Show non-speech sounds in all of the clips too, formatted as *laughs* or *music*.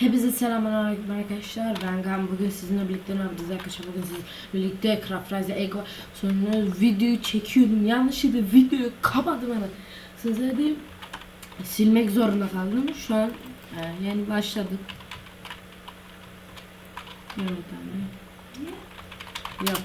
Hepinize selamünaleyküm arkadaşlar. Ben Gam. Bugün sizinle birlikte ne yapacağız arkadaşlar? Bugün siz birlikte Craft Rise Egg var. Sonra videoyu çekiyordum. Yanlışlıkla videoyu kapadım hemen. Size de silmek zorunda kaldım. Şu an e, yani başladık. Evet anne. Yok.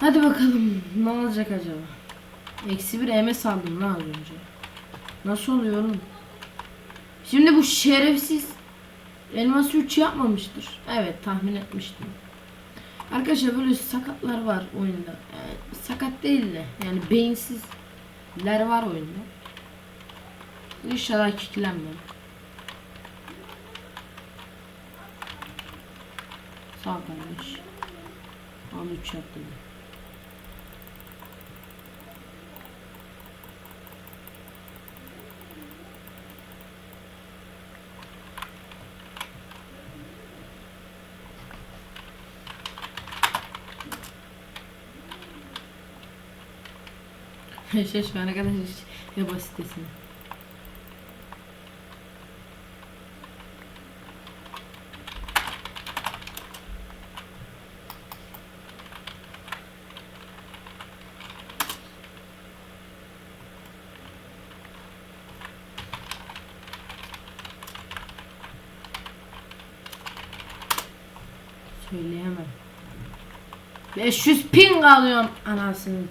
Hadi bakalım ne olacak acaba? Eksi bir MS aldım lan az önce. Nasıl oluyor oğlum? Şimdi bu şerefsiz elmas 3 yapmamıştır. Evet tahmin etmiştim. Arkadaşlar böyle sakatlar var oyunda. Yani sakat değil de yani beyinsizler var oyunda. İnşallah kicklenmem. Sağ kardeş. Al 3 yaptım. Şaşma ne kadar ya basitesin. Söyleyemem. 500 ping alıyorum anasını.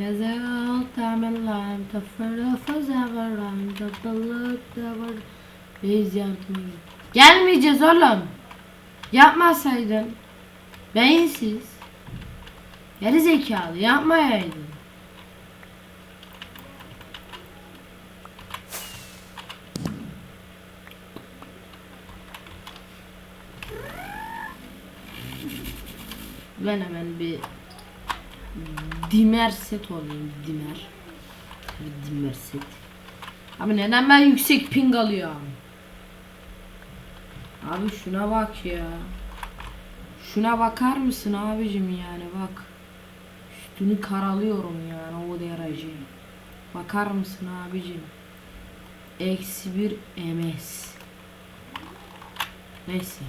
Yazar tamerlan tafara fazavaran tabalık davar Biz yapmayız. Gelmeyeceğiz oğlum. Yapmasaydın. Beyinsiz. Geri zekalı yapmayaydın. Ben hemen bir Dimer set olayım Dimer. Dimer set. Abi neden ben yüksek ping alıyorum? Abi şuna bak ya. Şuna bakar mısın abicim yani bak. Üstünü karalıyorum yani o derece. Bakar mısın abicim? Eksi bir ms. Neyse.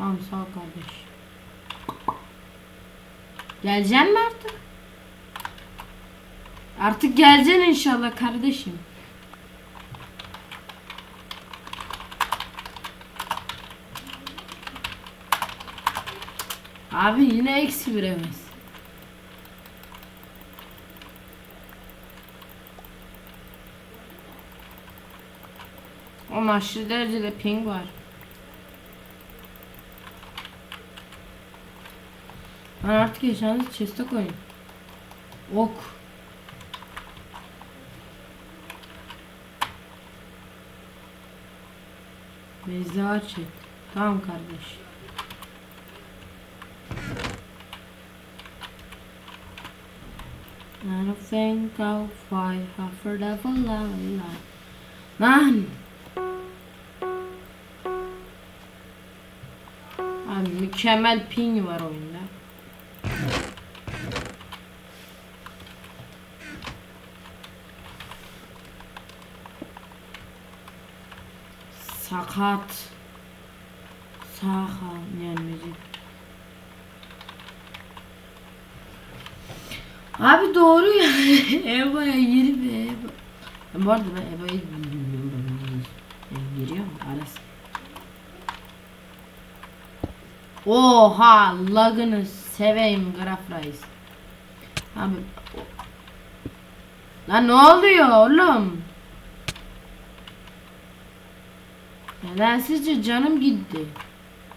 Tamam sağ kardeş. Geleceksin mi artık? Artık geleceksin inşallah kardeşim. Abi yine eksi bir emez. Ama aşırı derecede ping var. Ben artık eşyanızı chest'e koyun. Ok. Mezar çek. Tamam kardeş. I don't think I'll fight for the long Lan! Abi mükemmel ping var oyunda. Sakat. Saha yenmeyecek. Abi doğru ya. *laughs* Eva'ya yeni bir Eva. Bu arada ben Eva'yı giriyor mu? Arası. Oha lagını seveyim Graf Reis. Abi Lan ne oluyor oğlum? Nedensizce canım gitti.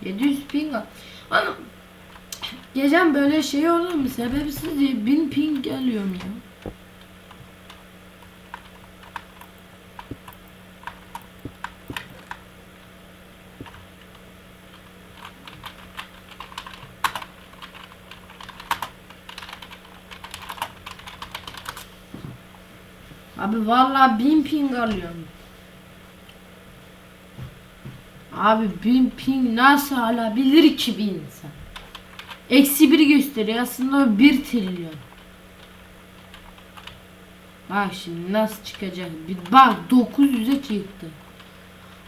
700 ping al. Hanım Gecem böyle şey olur mu? Sebepsiz diye 1000 ping geliyorum ya. Abi vallahi 1000 ping alıyorum. Abi 1000 ping nasıl alabilir ki bir insan? Eksi bir gösteriyor aslında o 1 trilyon. Bak şimdi nasıl çıkacak? Bir bak 900'e çıktı.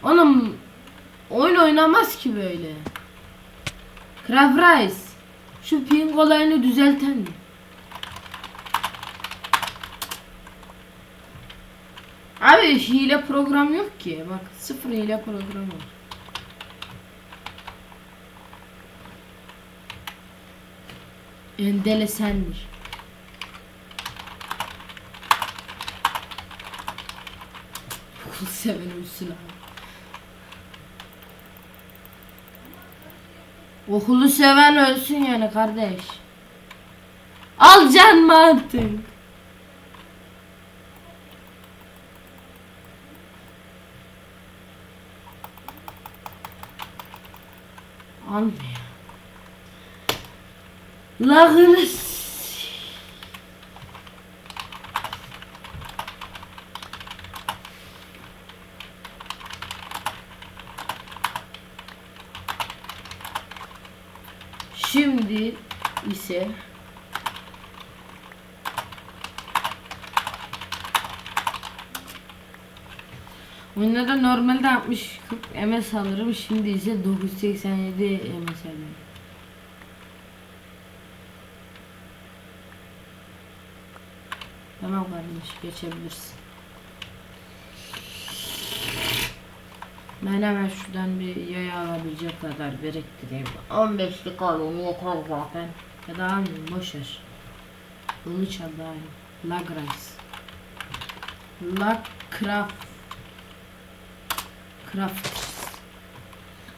Oğlum oyun oynamaz ki böyle. Craft Rice şu ping olayını düzelten mi? Abi hile program yok ki. Bak sıfır hile program var. Endele sendir. Okul seven ölsün abi. Okulu seven ölsün yani kardeş. Al can mı artık? Almıyor. Lağınız. Şimdi ise Oyunda da normalde 60 40 MS alırım şimdi ise 987 MS alıyorum. Tamam kardeş geçebilirsin. Ben hemen şuradan bir yaya alabilecek kadar biriktireyim. 15'lik alayım yeter zaten. Ya da almayayım boşver. Kılıç al daha iyi. Lagras. Lagcraft. Craft.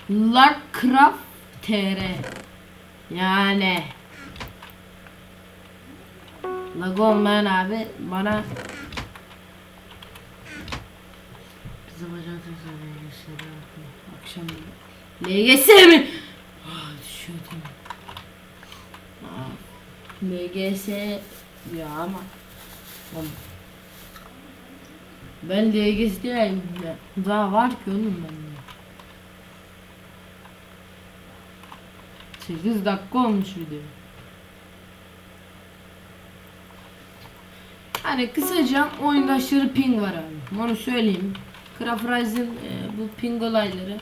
Lagcraft TR. Yani. Lag olmayan abi bana Bizim hocam Akşam LGS mi? Ah düşüyordum. Ah, LGS ya ama Oğlum. Ben LGS ya. Daha var ki oğlum bende. 8 dakika olmuş video. Hani kısaca oyunda aşırı ping var abi. Onu söyleyeyim. Craft e, bu ping olayları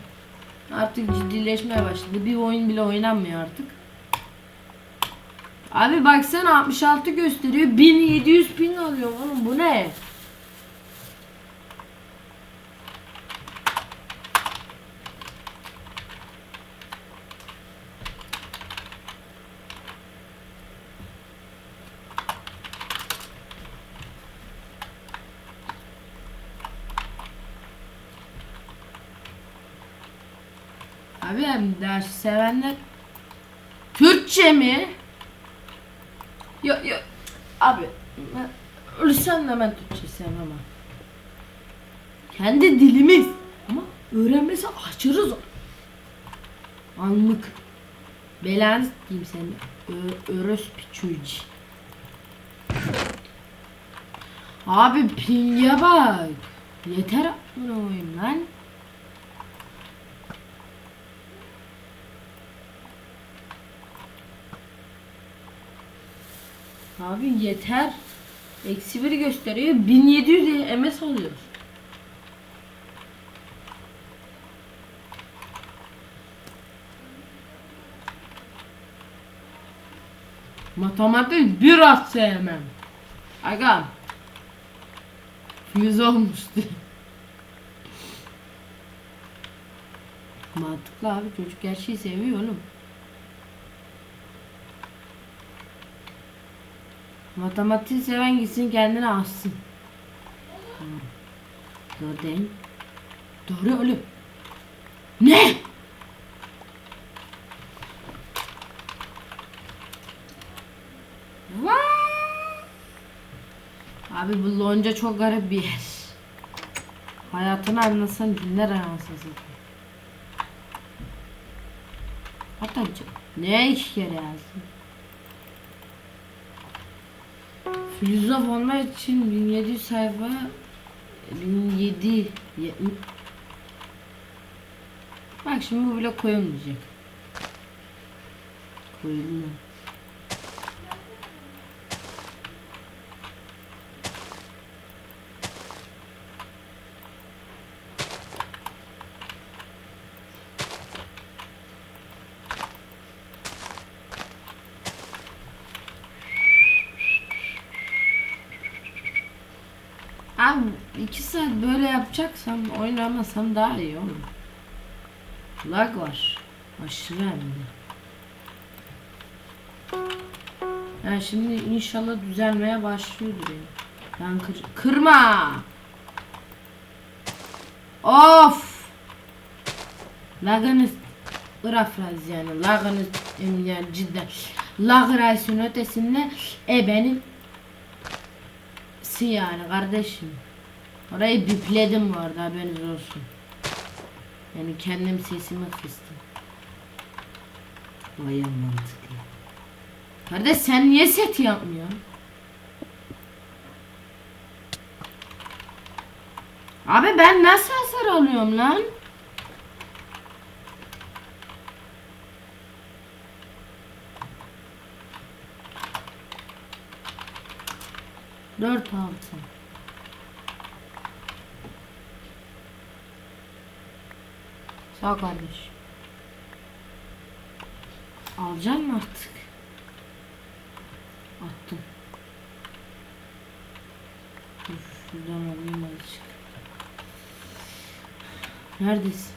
artık ciddileşmeye başladı. Bir oyun bile oynanmıyor artık. Abi baksana 66 gösteriyor. 1700 ping alıyor oğlum bu ne? Hem ders sevenler Türkçe mi? Yok yok abi ölsem de ben Türkçe sevmem ama. Kendi dilimiz ama öğrenmesi aşırı zor. Anlık. Belanı diyeyim seni. Örös piçuci. Abi pinge bak. Yeter amına koyayım lan. Abi yeter. Eksi bir gösteriyor. 1700 MS alıyoruz. Matematik biraz sevmem. Aga. Yüz olmuştu. Mantıklı abi çocuk her şeyi seviyor oğlum. Matematik seven gitsin kendine assın. Doğru değil. Doğru oğlum. Ne? Abi bu lonca çok garip bir yer. Hayatını anlatsan dinler anasını satayım. Hatta ne iki kere yazdım? Filozof olmak için 1700 sayfa 1700 ye- Bak şimdi bu bile koyulmayacak. Koyulmuyor. Abi iki saat böyle yapacaksam oynamasam daha iyi oğlum. Lag var. Aşırı hem de. Yani şimdi inşallah düzelmeye başlıyordur ya. Ben kır kırma. Of. Lagınız Irafraz yani lagınız yani cidden lag ötesinde e benim si yani kardeşim. Orayı bipledim bu arada haberiniz olsun. Yani kendim sesimi kıstım. Vay mantıklı. Kardeş sen niye set yapmıyorsun? Abi ben nasıl hasar alıyorum lan? Dört altı. Sağ ol kardeş. Alacaksın mı artık? Attım. Dur şuradan alayım azıcık. Neredesin?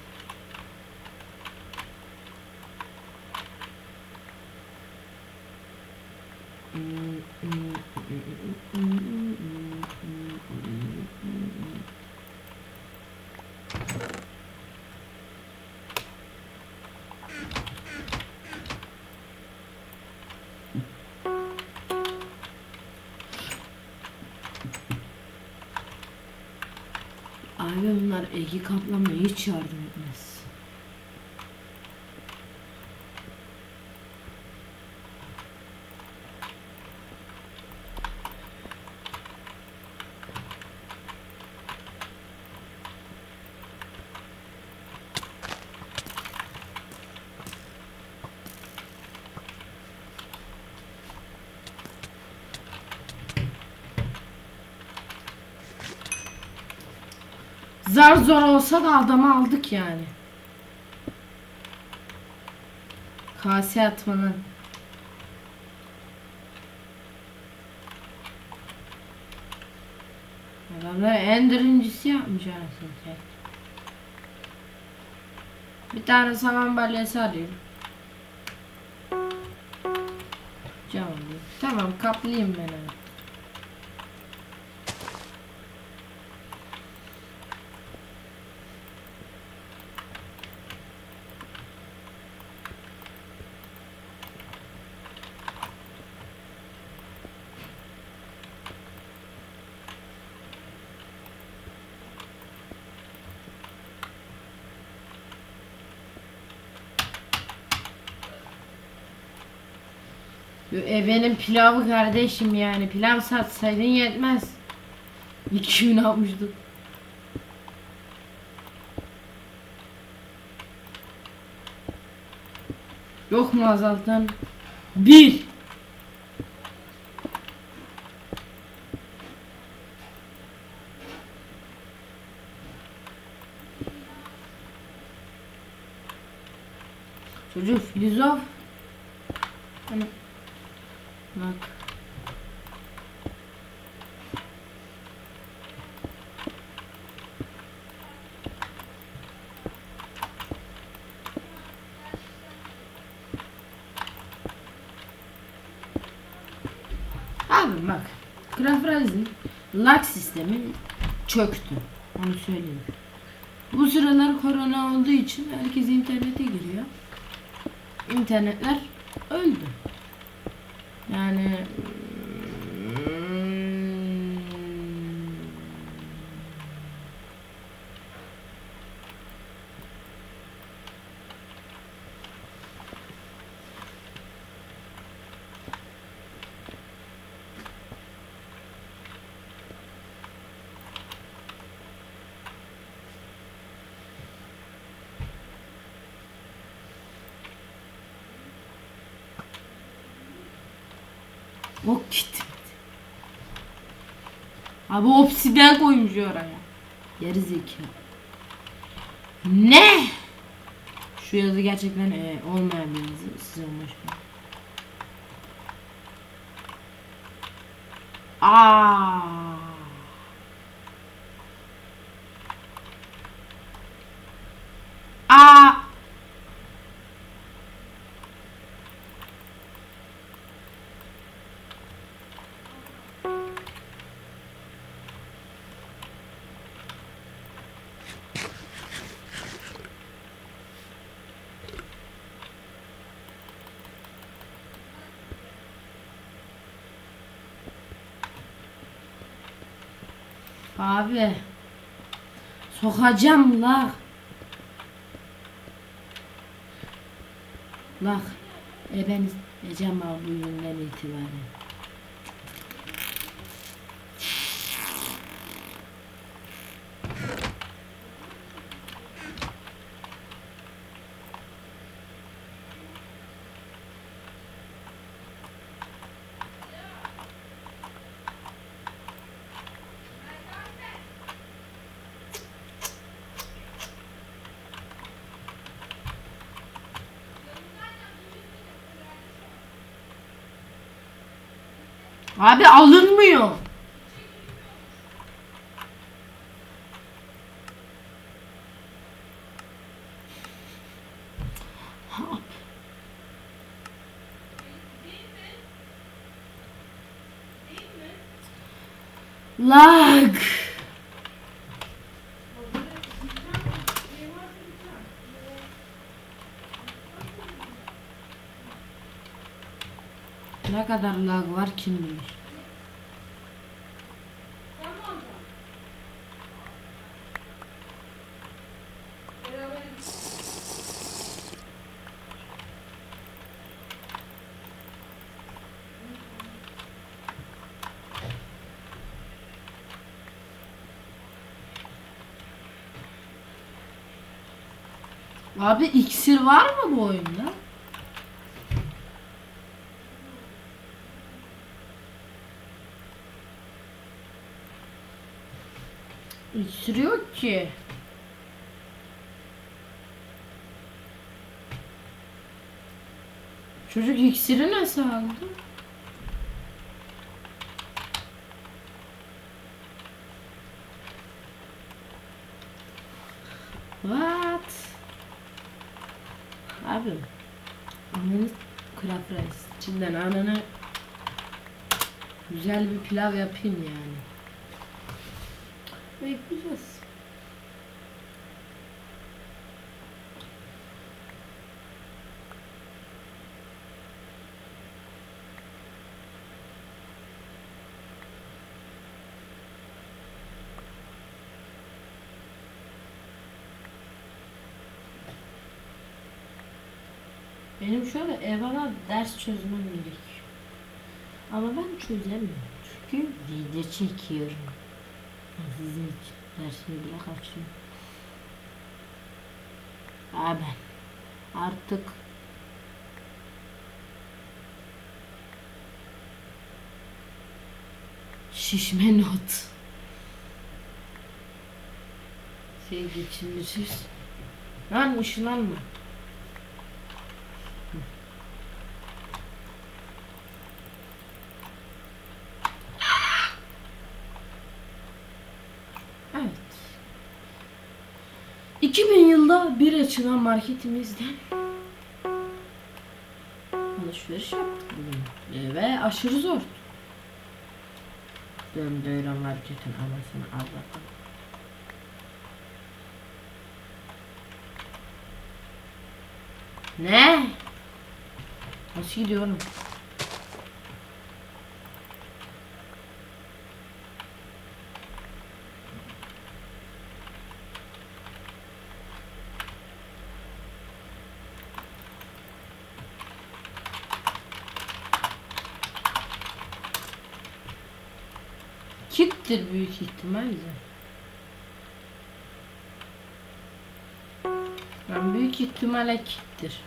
Bunlar Ege kaplamaya hiç yardım zor olsa da adamı aldık yani. Kase atmanın. Adamlar en birincisi yapmış anasını. Bir tane saman balyası arıyorum. Canım. Tamam kaplayayım ben onu. E benim pilavı kardeşim yani. Pilav satsaydın yetmez. İki gün yapmıştık. Yok mu azaltan? Bir. Çocuk filozof. Hani Bak. Abi bak. Grafraz'ın lag sistemi çöktü. Onu söyleyeyim. Bu sıralar korona olduğu için herkes internete giriyor. İnternetler öldü. Yani hmm, o gitti. Abi obsiden koymuş oraya. Geri zeka. Ne? Şu yazı gerçekten e, olmayan bir yazı. Size olmuş. Aa. Aa. Abi. Sokacağım la. Bak. E ben isteyeceğim abi bu günden itibaren. Abi alınmıyor. Lag. Ne kadar lag var kim bilir. Abi iksir var mı bu oyunda? Yok ki. Çocuk iksiri nasıl aldı? What? Abi. Ananı crab rice. İçinden ananı güzel bir pilav yapayım yani. Bekleyeceğiz. Benim şöyle evvela ders çözmem gerekiyor. Ama ben çözemiyorum. Çünkü video çekiyorum. İçin dersimi bile kaçıyorum. Abi artık şişme not. Şey geçirmişiz. Lan ışınlanma. açılan marketimizden alışveriş yaptık bugün. Ee, ve aşırı zor. Ben böyle marketin anasını Allah'ım. Ne? Nasıl gidiyorum? Kittir büyük ihtimalle. Yani büyük ihtimalle kittir.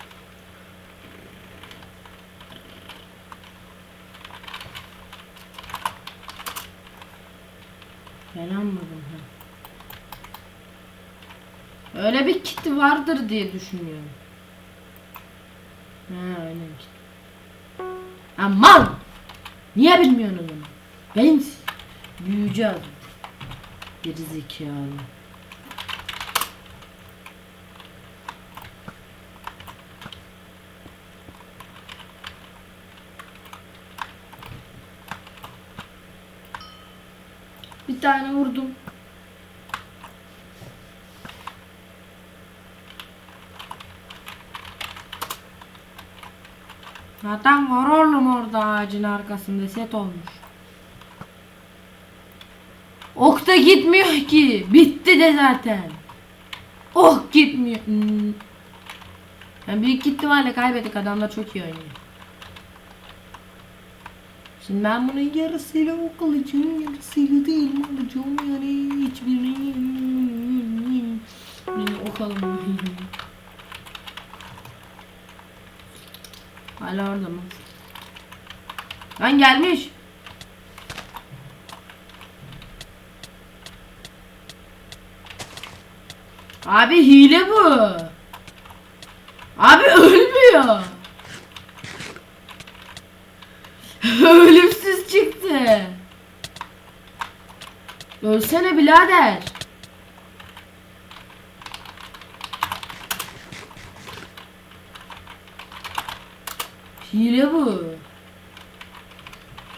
Ben anladım ha. Öyle bir kit vardır diye düşünüyorum. Ha öyle bir kit. Aman! Niye bilmiyorsun o zaman? Ben adam. Geri zekalı. Bir tane vurdum. Zaten var oğlum orada ağacın arkasında set olmuş. Ok da gitmiyor ki. Bitti de zaten. Ok gitmiyor. Hmm. Yani büyük ihtimalle kaybettik adamlar çok iyi oynuyor. Şimdi ben bunun yarısıyla ok alacağım, yarısıyla değil mi alacağım yani hiçbirini ok alalım. Hala orada mı? Lan gelmiş. Abi hile bu. Abi ölmüyor. *laughs* Ölümsüz çıktı. Ölsene birader. Hile bu.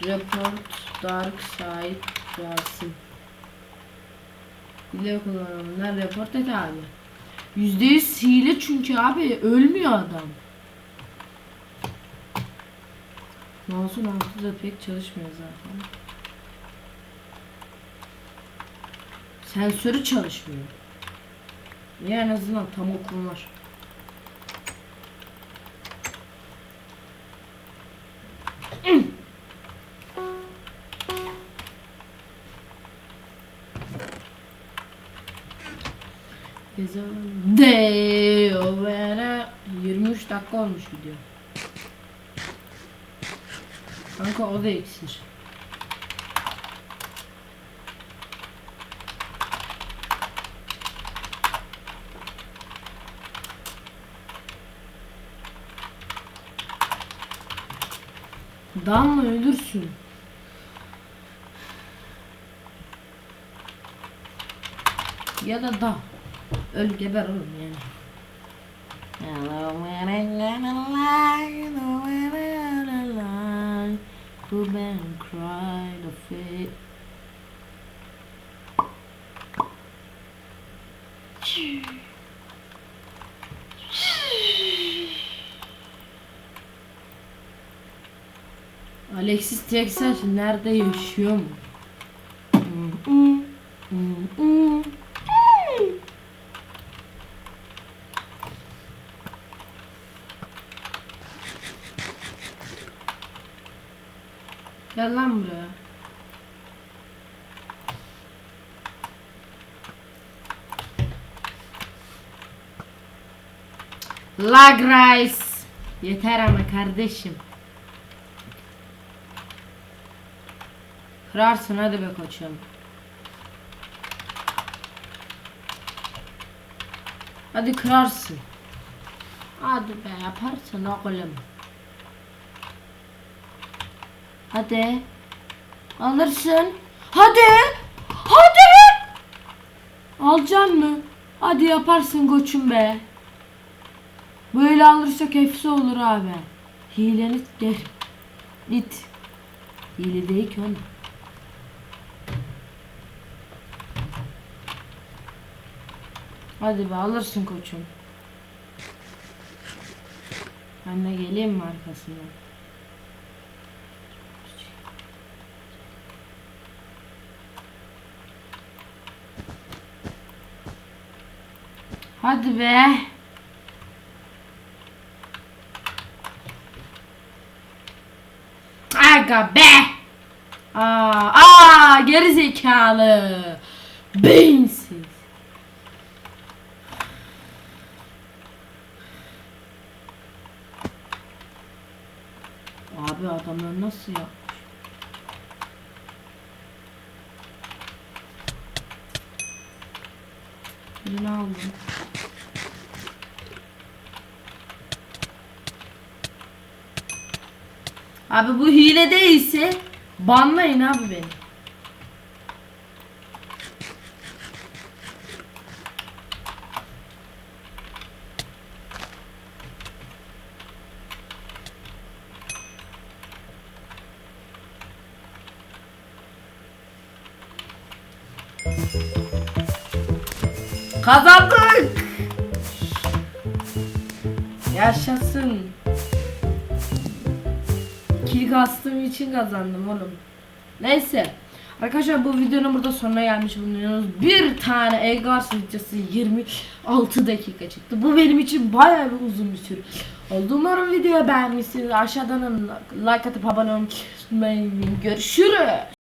Report Dark Side Rasim. Hile kullananlar report et abi. Yüzde yüz hile çünkü abi ölmüyor adam. Mouse'un altı da pek çalışmıyor zaten. Sensörü çalışmıyor. Ya en azından tam okum var. De overa 23 dakika olmuş video. Kanka o da iksir. Damla ölürsün. Ya da da. Öl geber oğlum yani. Hello, when I gonna lie, the when I lie, who been cry the fit. Alexis Texas nerede yaşıyor mu? Gel lan buraya. Lag Rice. Yeter ama kardeşim. Kırarsın hadi be koçum. Hadi kırarsın. Hadi be yaparsın oğlum. Hadi. Alırsın. Hadi. Hadi. Alacaksın mı? Hadi yaparsın koçum be. Böyle alırsak hepsi olur abi. Hileni gel. Git. Hile değil ki oğlum. Hadi be alırsın koçum. Ben de geleyim mi arkasından? Hadi be. Aga be. Aa, aa geri zekalı. Beyinsiz. Abi adamlar nasıl ya? Birini aldım. Abi bu hile değilse banlayın abi beni. Kazandık. Yaşasın. Kill kastığım için kazandım oğlum. Neyse. Arkadaşlar bu videonun burada sonuna gelmiş bulunuyoruz. Bir tane Egars videosu 26 dakika çıktı. Bu benim için bayağı bir uzun bir süre oldu. Umarım videoyu beğenmişsiniz. Aşağıdan like atıp abone olmayı. Görüşürüz.